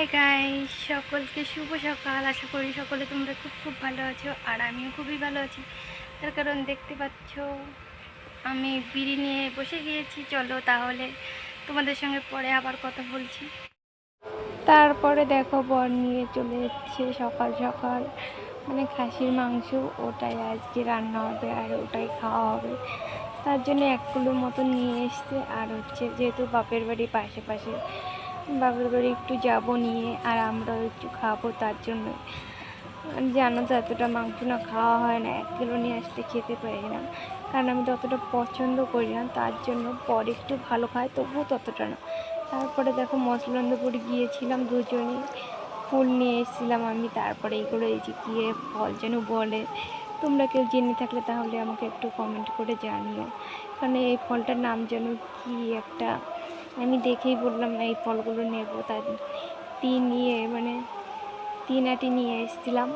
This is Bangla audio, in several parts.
হাই গাই সকলকে শুভ সকাল। আশা করি সকলে তোমরা খুব খুব ভালো আছো আর আমিও খুবই ভালো আছি। তার কারণ দেখতে পাচ্ছ, আমি বিড়ি নিয়ে বসে গিয়েছি। চলো তাহলে তোমাদের সঙ্গে পরে আবার কথা বলছি। তারপরে দেখো, বর নিয়ে চলে যাচ্ছে সকাল সকাল। মানে খাসির মাংস, ওটাই আজকে রান্না হবে আর ওটাই খাওয়া হবে। তার জন্য এক কিলোর মতো নিয়ে এসছে। আর হচ্ছে, যেহেতু বাপের বাড়ি পাশে পাশে বাপের বাড়ি একটু যাব নিয়ে আর আমরাও একটু খাব তার জন্য। জানো তো এতটা মাংস না খাওয়া হয় না, এক কিলো নিয়ে আসতে খেতে পারি না। কারণ আমি তো অতটা পছন্দ করি না, তার জন্য পরে একটু ভালো খাই তবুও ততটা না। তারপরে দেখো মসলন্দপুর গিয়েছিলাম দুজনে, ফুল নিয়ে এসেছিলাম আমি, তারপরে এইগুলো এই যে গিয়ে ফল যেন বলে। তোমরা কেউ জেনে থাকলে তাহলে আমাকে একটু কমেন্ট করে জানিও। কারণ এই ফলটার নাম যেন কি একটা আমি দেখেই বললাম, না, এই ফলগুলো নেব। তার তিন নিয়ে মানে তিন আটি নিয়ে এসেছিলাম।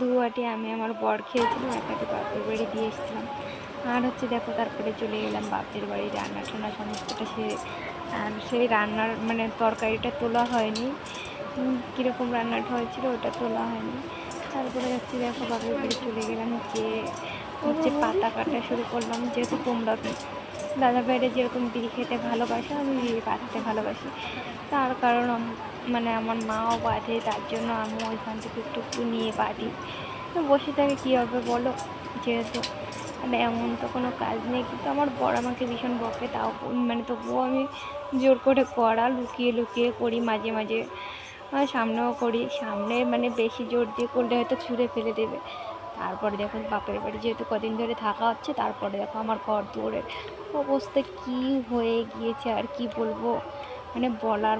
দু আটি আমি আমার বর খেয়েছিলাম এক আটি বাপের বাড়ি দিয়ে এসেছিলাম। আর হচ্ছে দেখো, তারপরে চলে গেলাম বাপের বাড়ি রান্না টান্না সমস্তটা সে আর সেই রান্নার মানে তরকারিটা তোলা হয়নি। কীরকম রান্নাটা হয়েছিল ওটা তোলা হয়নি। তারপরে হচ্ছে দেখো, বাপের বাড়ি চলে গেলাম গিয়ে হচ্ছে পাতা কাটা শুরু করলাম, যেহেতু তোমরা দাদা ভাইরা যেরকম বিড়ি খেতে ভালোবাসে, আমি বিড়ি পাততে ভালোবাসি। তার কারণ মানে আমার মাও বাঁধে তার জন্য আমি ওইখান থেকে একটু নিয়ে বাঁধি বসে থাকে কী হবে বলো? যেহেতু মানে এমন তো কোনো কাজ নেই, কিন্তু আমার বড় আমাকে ভীষণ বকে, তাও মানে তবুও আমি জোর করে করা লুকিয়ে লুকিয়ে করি, মাঝে মাঝে সামনেও করি। সামনে মানে বেশি জোর দিয়ে করলে হয়তো ছুঁড়ে ফেলে দেবে। তারপরে দেখো বাপের বাড়ি যেহেতু কদিন ধরে থাকা হচ্ছে, তারপরে দেখো আমার ঘর দৌড়ের অবস্থা কি হয়ে গিয়েছে আর কি বলব? মানে বলার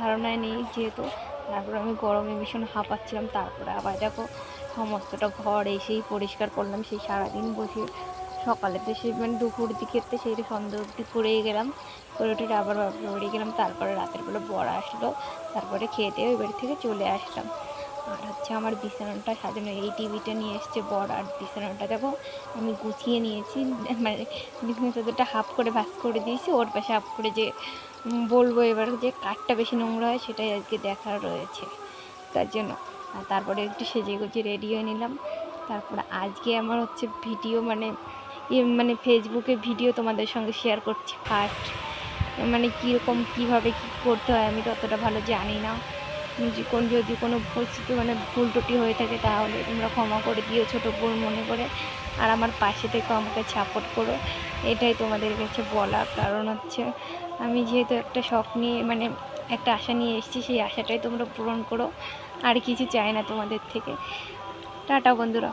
ধারণায় নেই যেহেতু। তারপরে আমি গরমে ভীষণ হাঁপাচ্ছিলাম, তারপরে আবার দেখো সমস্তটা ঘর এসেই পরিষ্কার করলাম, সেই সারাদিন বসে সকালে তো সে মানে দুপুর দিকে তো সেই সন্ধ্যা অবধি করেই গেলাম। করে উঠে আবার বাড়ি গেলাম, তারপরে রাতের বেলা বড় আসলো, তারপরে খেয়ে দিয়ে ওই বাড়ি থেকে চলে আসলাম। আর হচ্ছে আমার বিছানাটা সাজানো, এই টিভিটা নিয়ে এসছে বড় আর বিছানাটা। দেখো, আমি গুছিয়ে নিয়েছি মানে বিছানা চাদরটা হাফ করে ভাস করে দিয়েছি, ওর পাশে হাফ করে যে বলব এবার যে কাঠটা বেশি নোংরা হয়, সেটাই আজকে দেখার রয়েছে। তার জন্য। আর তারপরে একটু সেজে গুজে রেডি হয়ে নিলাম। তারপরে আজকে আমার হচ্ছে ভিডিও মানে ইয়ে মানে ফেসবুকে ভিডিও তোমাদের সঙ্গে শেয়ার করছি ফার্স্ট মানে কীরকম, কীভাবে কী করতে হয়, আমি ততটা ভালো জানি না। যে কোন যদি কোনো পরিস্থিতি মানে ভুল টুটি হয়ে থাকে তাহলে তোমরা ক্ষমা করে দিও ছোটো বোন মনে করে। আর আমার পাশে থেকে আমাকে সাপোর্ট করো। এটাই তোমাদের কাছে বলা কারণ হচ্ছে, আমি যেহেতু একটা শখ নিয়ে মানে একটা আশা নিয়ে এসেছি, সেই আশাটাই তোমরা পূরণ করো। আর কিছু চাই না তোমাদের থেকে। টাটা বন্ধুরা।